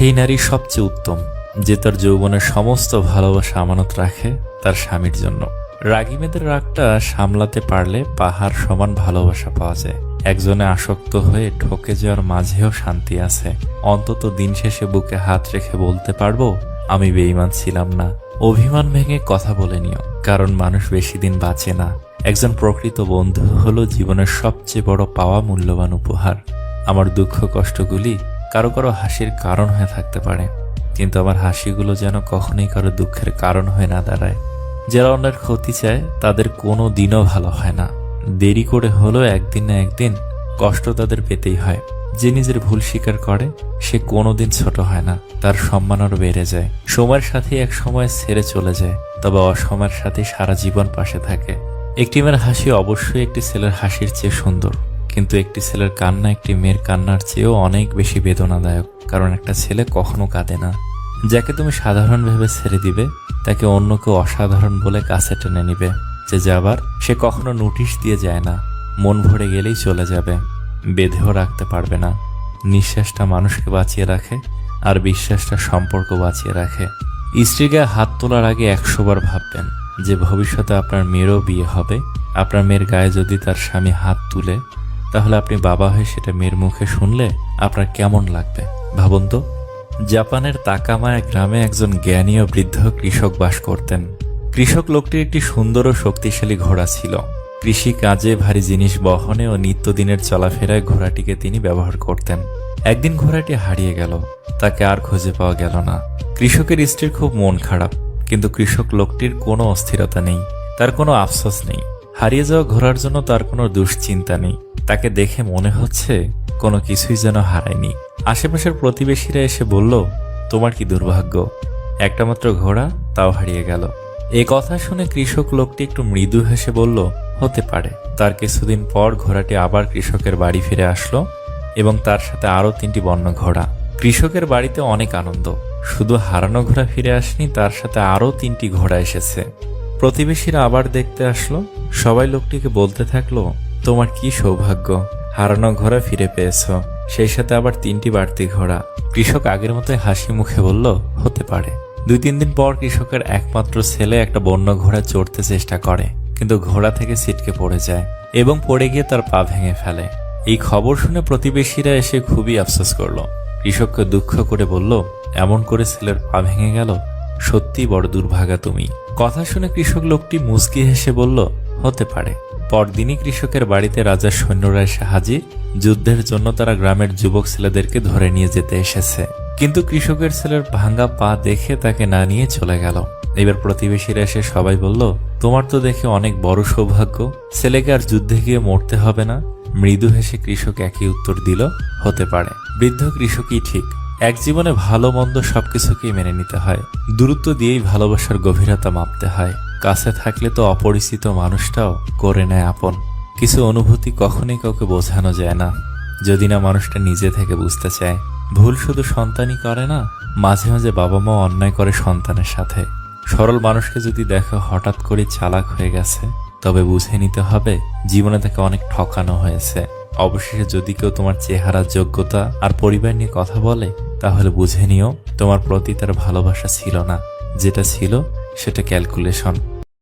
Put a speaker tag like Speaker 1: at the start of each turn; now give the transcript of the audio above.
Speaker 1: সেই নারী সবচেয়ে উত্তম, যে তার যৌবনের সমস্ত ভালোবাসা আমানত রাখে তার স্বামীর জন্য। রাগী মেয়েদের রাগটা সামলাতে পারলে পাহাড় সমান ভালোবাসা পাওয়া যায়। একজনে আসক্ত হয়ে ঠকে যাওয়ার মাঝেও শান্তি আছে। অন্তত দিন শেষে বুকে হাত রেখে বলতে পারব, আমি বেইমান ছিলাম না। অভিমান ভেঙে কথা বলে নিও, কারণ মানুষ বেশি দিন বাঁচে না। একজন প্রকৃত বন্ধু হলো জীবনের সবচেয়ে বড় পাওয়া মূল্যবান উপহার। আমার দুঃখ কষ্টগুলি কারও কারও হাসির কারণ হয়ে থাকতে পারে, কিন্তু আমার হাসিগুলো যেন কখনোই কারও দুঃখের কারণ হয়ে না দাঁড়ায়। যারা অন্যের ক্ষতি চায়, তাদের কোনো দিনও ভালো হয় না। দেরি করে হলেও একদিন না একদিন কষ্ট তাদের পেতেই হয়। যে নিজের ভুল স্বীকার করে, সে কোনোদিন ছোট হয় না। তার সম্মান আরও বেড়ে যায়। সময়ের সাথে এক সময় ছেড়ে চলে যায়, তবে অসময়ের সাথে সারা জীবন পাশে থাকে। একটি মেয়ের হাসি অবশ্যই একটি ছেলের হাসির চেয়ে সুন্দর। কিন্তু একটি ছেলের কান্না একটি মেয়ের কান্নার চেয়েও অনেক বেশি বেদনাদায়ক, কারণ একটা ছেলে কখনো কাঁদে না। যাকে তুমি সাধারণ ভেবে ছেড়ে দিবে, তাকে অন্য কেউ অসাধারণ বলে কাছে টেনে নিবে, যে যাবার সে কখনো নোটিশ দিয়ে যায় না, মন ভরে গেলেই চলে যাবে, বেঁধেও রাখতে পারবে না। নিঃশ্বাসটা মানুষকে বাঁচিয়ে রাখে, আর বিশ্বাসটা সম্পর্ক বাঁচিয়ে রাখে। স্ত্রী গায়ে হাত তোলার আগে একশো বার ভাববেন যে ভবিষ্যতে আপনার মেয়েরও বিয়ে হবে, আপনার মেয়ের গায়ে যদি তার স্বামী হাত তুলে তাহলে আপনি বাবা হয়ে সেটা মেয়ের মুখে শুনলে আপনার কেমন লাগবে? ভাবুন তো, জাপানের তাকামায় গ্রামে একজন জ্ঞানী ও বৃদ্ধ কৃষক বাস করতেন। কৃষক লোকটির একটি সুন্দর ও শক্তিশালী ঘোড়া ছিল। কৃষি কাজে ভারী জিনিস বহনে ও নিত্যদিনের চলাফেরায় ঘোড়াটিকে তিনি ব্যবহার করতেন। একদিন ঘোড়াটি হারিয়ে গেল, তাকে আর খুঁজে পাওয়া গেল না। কৃষকের স্ত্রীর খুব মন খারাপ, কিন্তু কৃষক লোকটির কোনো অস্থিরতা নেই, তার কোনো আফসোস নেই। হারিয়ে যাওয়া ঘোড়ার জন্য তার কোনো দুশ্চিন্তা নেই। তাকে দেখে মনে হচ্ছে কোনো কিছুই যেন হারায়নি। আশেপাশের প্রতিবেশীরা এসে বলল, তোমার কি দুর্ভাগ্য? একটা মাত্র ঘোড়া তাও হারিয়ে গেল। এ কথা শুনে কৃষক লোকটি একটু মৃদু হেসে বলল, হতে পারে। তার কিছুদিন পর ঘোড়াটি আবার কৃষকের বাড়ি ফিরে আসলো এবং তার সাথে আরও তিনটি বন্য ঘোড়া। কৃষকের বাড়িতে অনেক আনন্দ। শুধু হারানো ঘোড়া ফিরে আসেনি, তার সাথে আরও তিনটি ঘোড়া এসেছে। প্রতিবেশীরা আবার দেখতে আসলো। সবাই লোকটিকে বলতে থাকল তোমার কি সৌভাগ্য? হারানো ঘোড়া ফিরে পেয়েছ। সেই সাথে আবার তিনটি বাড়তি ঘোড়া। কৃষক আগের মতোই হাসি মুখে বলল, হতে পারে। দুই তিন দিন পর কৃষকের একমাত্র ছেলে একটা বন্য ঘোড়া চড়তে চেষ্টা করে, কিন্তু ঘোড়া থেকে ছিটকে পড়ে যায় এবং পড়ে গিয়ে তার পা ভেঙে ফেলে। এই খবর শুনে প্রতিবেশীরা এসে খুবই আফসোস করল। কৃষককে দুঃখ করে বলল, এমন করে ছেলের পা ভেঙে গেল? সত্যি বড় দুর্ভাগা তুমি। কথা শুনে কৃষক লোকটি মুচকি হেসে বলল, হতে পারে। পরদিনই কৃষকের বাড়িতে রাজার সৈন্যরা এসে হাজির। যুদ্ধের জন্য তারা গ্রামের যুবক ছেলেদেরকে ধরে নিয়ে যেতে এসেছে। কিন্তু কৃষকের ছেলের ভাঙ্গা পা দেখে তাকে না নিয়ে চলে গেল। এবার প্রতিবেশীরা এসে সবাই বলল, তোমার তো দেখে অনেক বড় সৌভাগ্য। ছেলেকে আর যুদ্ধে গিয়ে মরতে হবে না। মৃদু হেসে কৃষক একই উত্তর দিল, হতে পারে। বৃদ্ধ কৃষকই ঠিক। এক জীবনে ভালো মন্দ সবকিছুকেই মেনে নিতে হয়। দূরত্ব দিয়েই ভালোবাসার গভীরতা মাপতে হয়। কাছে থাকলে তো অপরিচিত মানুষটাও করে নেয় আপন। কিছু অনুভূতি কখনোই কাউকে বোঝানো যায় না, যদি না মানুষটা নিজে থেকে বুঝতে চায়। ভুল শুধু সন্তানই করে না, মাঝে মাঝে বাবা মা অন্যায় করে সন্তানের সাথে। সরল মানুষকে যদি দেখো হঠাৎ করে চালাক হয়ে গেছে, তবে বুঝে নিতে হবে জীবনে তাকে অনেক ঠকানো হয়েছে। অবশেষে যদি কেউ তোমার চেহারা, যোগ্যতা আর পরিবার নিয়ে কথা বলে, তাহলে বুঝে নিও তোমার প্রতি তার ভালোবাসা ছিল না। যেটা ছিল, সেটা ক্যালকুলেশন